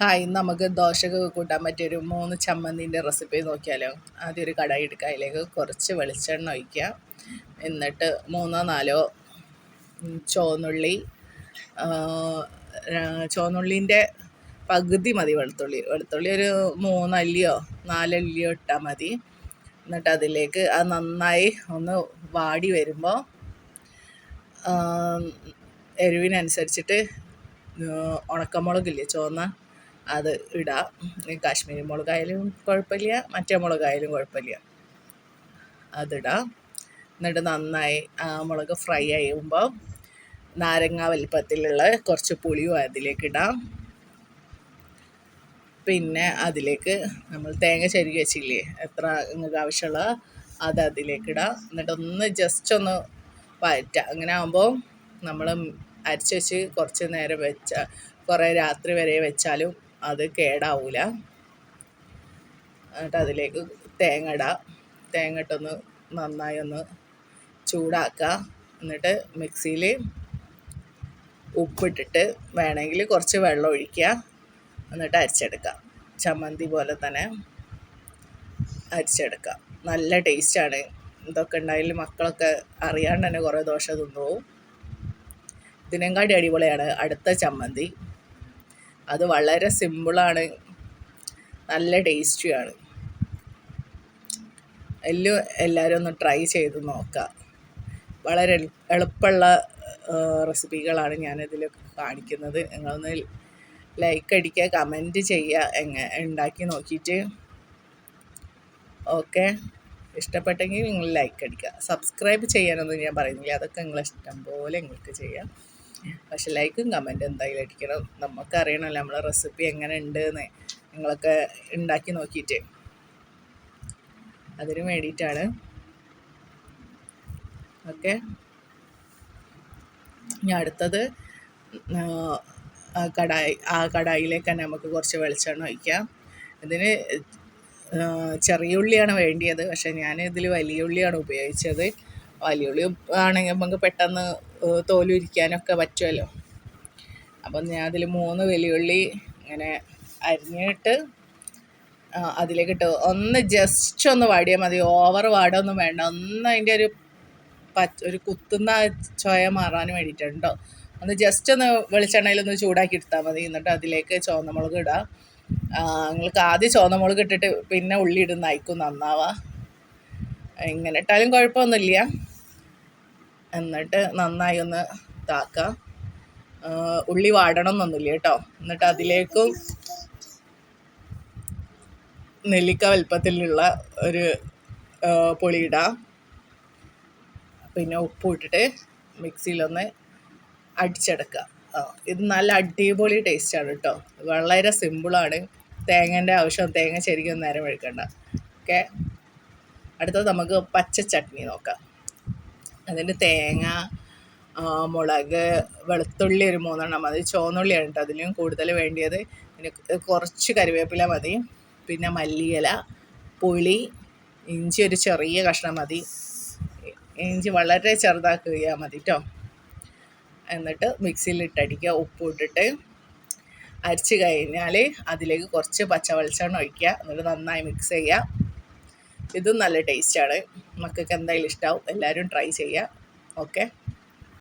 Hi നമുക്ക് ദോശക്ക് കൂട്ടാൻ പറ്റിയൊരു മൂന്ന് ചമ്മന്തിന്റെ റെസിപ്പി നോക്കിയാലോ. ആദ്യം ഒരു കടായി എടുക്കുക അതിലേക്ക് കുറച്ച് വെളിച്ചെണ്ണ ഒഴിക്കുക. എന്നിട്ട് മൂന്നോ നാലോ ചുവന്നുള്ളി ചുവന്നുള്ളീന്റെ പകുതി മതി വെളുത്തുള്ളി. വെളുത്തുള്ളി ഒരു മൂന്നല്ലിയോ നാലല്ലിയോ ഇട്ടാൽ മതി. എന്നിട്ട് അതിലേക്ക് അത് നന്നായി ഒന്ന് വാടി വരുമ്പോൾ എരിവിനനുസരിച്ചിട്ട് ഉണക്കമുളകില്ലേ ചുവന്ന അത് ഇടാം. കാശ്മീരി മുളകായാലും കുഴപ്പമില്ല മറ്റേ മുളകായാലും കുഴപ്പമില്ല. അതിടാം. എന്നിട്ട് നന്നായി ആ മുളക് ഫ്രൈ ആയുമ്പോൾ നാരങ്ങ വലിപ്പത്തിലുള്ള കുറച്ച് പുളിയും അതിലേക്ക് ഇടാം. പിന്നെ അതിലേക്ക് നമ്മൾ തേങ്ങ ചെരുകി വെച്ചില്ലേ എത്ര നിങ്ങൾക്ക് ആവശ്യമുള്ള അത് അതിലേക്ക് ഇടാം. എന്നിട്ട് ഒന്ന് ജസ്റ്റ് ഒന്ന് വഴറ്റാം അങ്ങനെ ആകുമ്പോൾ നമ്മൾ അരച്ച് വെച്ച് കുറച്ച് നേരം വെച്ച കുറേ രാത്രി വരെ വെച്ചാലും അത് കേടാവില്ല എന്നിട്ട് അതിലേക്ക് തേങ്ങ ഇടാം തേങ്ങ ഇട്ടൊന്ന് നന്നായി ഒന്ന് ചൂടാക്കുക. എന്നിട്ട് മിക്സിയിൽ ഉപ്പിട്ടിട്ട് വേണമെങ്കിൽ കുറച്ച് വെള്ളം ഒഴിക്കുക. എന്നിട്ട് അരിച്ചെടുക്കാം ചമ്മന്തി പോലെ തന്നെ അരിച്ചെടുക്കാം നല്ല ടേസ്റ്റാണ് ഇതൊക്കെ ഉണ്ടായാലും മക്കളൊക്കെ അറിയാണ്ട് തന്നെ കുറേ ദോശ തിന്നുപോകും ഇതിനെങ്കാട്ടി അടിപൊളിയാണ് അടുത്ത ചമ്മന്തി. അത് വളരെ സിമ്പിളാണ്. നല്ല ടേസ്റ്റിയാണ്. എല്ലാം എല്ലാവരും ഒന്ന് ട്രൈ ചെയ്ത് നോക്കുക വളരെ എളുപ്പമുള്ള റെസിപ്പികളാണ് ഞാനിതിൽ കാണിക്കുന്നത്. നിങ്ങളൊന്ന് ലൈക്ക് അടിക്കുക കമന്റ് ചെയ്യുക എങ്ങനെ ഉണ്ടാക്കി നോക്കിയിട്ട്. ഓക്കെ? ഇഷ്ടപ്പെട്ടെങ്കിൽ നിങ്ങൾ ലൈക്ക് അടിക്കുക. സബ്സ്ക്രൈബ് ചെയ്യാനൊന്നും ഞാൻ പറയുന്നില്ല. അതൊക്കെ നിങ്ങൾ ഇഷ്ടം പോലെ നിങ്ങൾക്ക് ചെയ്യാം. പക്ഷെ ലൈക്കും കമന്റും എന്തായാലും അടിക്കണം. നമുക്കറിയണമല്ലോ നമ്മളെ റെസിപ്പി എങ്ങനെ ഉണ്ട് എന്ന് നിങ്ങളൊക്കെ ഉണ്ടാക്കി നോക്കിയിട്ട്. അതിന് വേണ്ടിയിട്ടാണ്. ഓക്കെ ഇനി അടുത്തത് കടായി ആ കടായിലേക്ക് തന്നെ നമുക്ക് കുറച്ച് വെളിച്ചെണ്ണ ഒഴിക്കാം. ഇതിന് ചെറിയ ഉള്ളിയാണ് വേണ്ടിയത്. പക്ഷേ ഞാൻ ഇതിൽ വലിയ ഉള്ളിയാണ് ഉപയോഗിച്ചത്. വലിയുള്ളി ആണെങ്കിൽ നമുക്ക് പെട്ടെന്ന് തോലുരിക്കാനൊക്കെ പറ്റുമല്ലോ അപ്പം ഞാൻ അതിൽ മൂന്ന് വലിയുള്ളി ഇങ്ങനെ അരിഞ്ഞിട്ട് അതിലേക്കിട്ട് ഒന്ന് ജസ്റ്റ് ഒന്ന് വാടിയാൽ മതി. ഓവർ വാടൊന്നും വേണ്ട. ഒന്ന് അതിന്റെ ഒരു പച്ച ഒരു കുത്തുന്ന ചോയ മാറാൻ വേണ്ടിയിട്ടുണ്ടോ. ഒന്ന് ജസ്റ്റ് ഒന്ന് വെളിച്ചെണ്ണയിലൊന്ന് ചൂടാക്കി എടുത്താൽ മതി. എന്നിട്ട് അതിലേക്ക് ചുവന്ന മുളക് ഇടാം നിങ്ങൾക്ക് ആദ്യം ചുവന്ന മുളക് ഇട്ടിട്ട് പിന്നെ ഉള്ളി ഇടുന്ന അയക്കും നന്നാവാ ഇങ്ങനെ ഇട്ടാലും കുഴപ്പമൊന്നുമില്ല. എന്നിട്ട് നന്നായി ഒന്ന് താക്ക ഉള്ളി വാടണം എന്നൊന്നുമില്ല കേട്ടോ എന്നിട്ട് അതിലേക്കും നെല്ലിക്ക വലുപ്പത്തിലുള്ള ഒരു പൊളി ഇടാം. പിന്നെ ഉപ്പ് ഇട്ടിട്ട് മിക്സിയിലൊന്ന് അടിച്ചെടുക്കുക ഇത് നല്ല അടിപൊളി ടേസ്റ്റാണ് കേട്ടോ വളരെ സിമ്പിളാണ്. തേങ്ങേന്റെ ആവശ്യം തേങ്ങ ശരിക്കും നേരം എടുക്കണ്ട ഓക്കെ? അടുത്തത് നമുക്ക് പച്ച ചട്നി നോക്കാം. അതിന്റെ തേങ്ങ മുളക് വെളുത്തുള്ളി ഒരു മൂന്നെണ്ണം മതി. ചുവന്നുള്ളിയാണ് കേട്ടോ അതിലും കൂടുതൽ വേണ്ടിയത്. പിന്നെ കുറച്ച് കറിവേപ്പില മതി. പിന്നെ മല്ലിയില പുളി ഇഞ്ചി ഒരു ചെറിയ കഷ്ണം മതി. ഇഞ്ചി വളരെ ചെറുതാക്കുക മതി കേട്ടോ എന്നിട്ട് മിക്സിയിൽ ഇട്ടടിക്കുക ഉപ്പ് ഇട്ടിട്ട് അരച്ച് കഴിഞ്ഞാൽ അതിലേക്ക് കുറച്ച് പച്ച വെളിച്ചെണ്ണ ഒഴിക്കുക. എന്നിട്ട് നന്നായി മിക്സ് ചെയ്യുക. ഇതും നല്ല ടേസ്റ്റാണ് മക്കൾക്ക് എന്തായാലും ഇഷ്ടമാവും എല്ലാവരും ട്രൈ ചെയ്യുക. ഓക്കെ